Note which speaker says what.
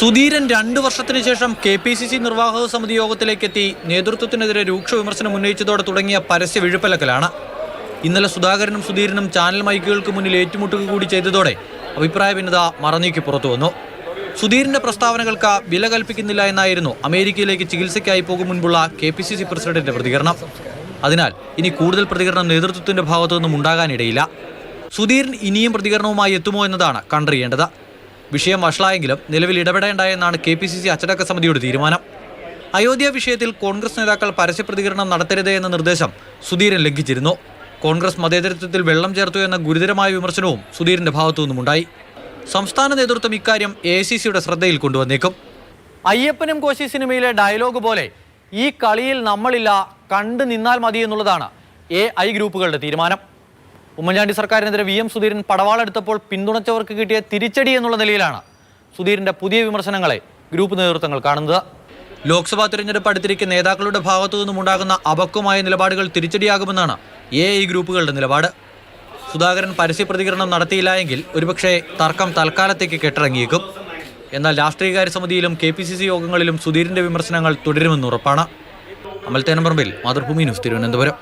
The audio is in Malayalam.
Speaker 1: സുധീരൻ രണ്ടു വർഷത്തിന് ശേഷം കെ പി സി സി നിർവാഹക സമിതി യോഗത്തിലേക്കെത്തി നേതൃത്വത്തിനെതിരെ രൂക്ഷ വിമർശനം ഉന്നയിച്ചതോടെ തുടങ്ങിയ പരസ്യ വിഴുപ്പലക്കലാണ്. ഇന്നലെ സുധാകരനും സുധീരനും ചാനൽ മൈക്കുകൾക്ക് മുന്നിൽ ഏറ്റുമുട്ടുക കൂടി ചെയ്തതോടെ അഭിപ്രായ ഭിന്നത മറനീക്കി പുറത്തു വന്നു. സുധീറിന്റെ പ്രസ്താവനകൾക്ക് വില കൽപ്പിക്കുന്നില്ല എന്നായിരുന്നു അമേരിക്കയിലേക്ക് ചികിത്സയ്ക്കായി പോകും മുൻപുള്ള കെ പി സി സി പ്രസിഡന്റിന്റെ പ്രതികരണം. അതിനാൽ ഇനി കൂടുതൽ പ്രതികരണം നേതൃത്വത്തിന്റെ ഭാഗത്തു നിന്നും ഉണ്ടാകാനിടയില്ല. സുധീരൻ ഇനിയും പ്രതികരണവുമായി എത്തുമോ എന്നതാണ് കണ്ടറിയേണ്ടത്. വിഷയം വഷളായെങ്കിലും നിലവിൽ ഇടപെടേണ്ട എന്നാണ് കെ പി സി സി അച്ചടക്ക സമിതിയുടെ തീരുമാനം. അയോധ്യ വിഷയത്തിൽ കോൺഗ്രസ് നേതാക്കൾ പരസ്യ പ്രതികരണം നടത്തരുത് എന്ന നിർദ്ദേശം സുധീരൻ ലംഘിച്ചിരുന്നു. കോൺഗ്രസ് മതേതരത്വത്തിൽ വെള്ളം ചേർത്തു എന്ന ഗുരുതരമായ വിമർശനവും സുധീരന്റെ ഭാഗത്തു നിന്നുമുണ്ടായി. സംസ്ഥാന നേതൃത്വം ഇക്കാര്യം എ ഐ സി സിയുടെ ശ്രദ്ധയിൽ കൊണ്ടുവന്നേക്കും. അയ്യപ്പനും കോശി സിനിമയിലെ ഡയലോഗ് പോലെ ഈ കളിയിൽ നമ്മളില്ല കണ്ടു നിന്നാൽ മതി എന്നുള്ളതാണ് എ ഐ ഗ്രൂപ്പുകളുടെ തീരുമാനം. ഉമ്മൻചാണ്ടി സർക്കാരിനെതിരെ വി എം സുധീരൻ പടവാളെടുത്തപ്പോൾ പിന്തുണച്ചവർക്ക് കിട്ടിയ തിരിച്ചടി എന്നുള്ള നിലയിലാണ് സുധീരന്റെ പുതിയ വിമർശനങ്ങളെ ഗ്രൂപ്പ് നേതൃത്വങ്ങൾ കാണുന്നത്. ലോക്സഭാ തിരഞ്ഞെടുപ്പ് അടുത്തിരിക്കുന്ന നേതാക്കളുടെ ഭാഗത്തു നിന്നും ഉണ്ടാകുന്ന അപക്വമായ നിലപാടുകൾ തിരിച്ചടിയാകുമെന്നാണ് എ ഐ ഗ്രൂപ്പുകളുടെ നിലപാട്. സുധാകരൻ പരസ്യ പ്രതികരണം നടത്തിയില്ല എങ്കിൽ ഒരുപക്ഷെ തർക്കം തൽക്കാലത്തേക്ക് കെട്ടിറങ്ങിയേക്കും. എന്നാൽ രാഷ്ട്രീയകാര്യ സമിതിയിലും കെ പി സി സി യോഗങ്ങളിലും സുധീരന്റെ വിമർശനങ്ങൾ തുടരുമെന്ന് ഉറപ്പാണ്. അമൽ തേനമ്പറമ്പിൽ മാതൃഭൂമി ന്യൂസ് തിരുവനന്തപുരം.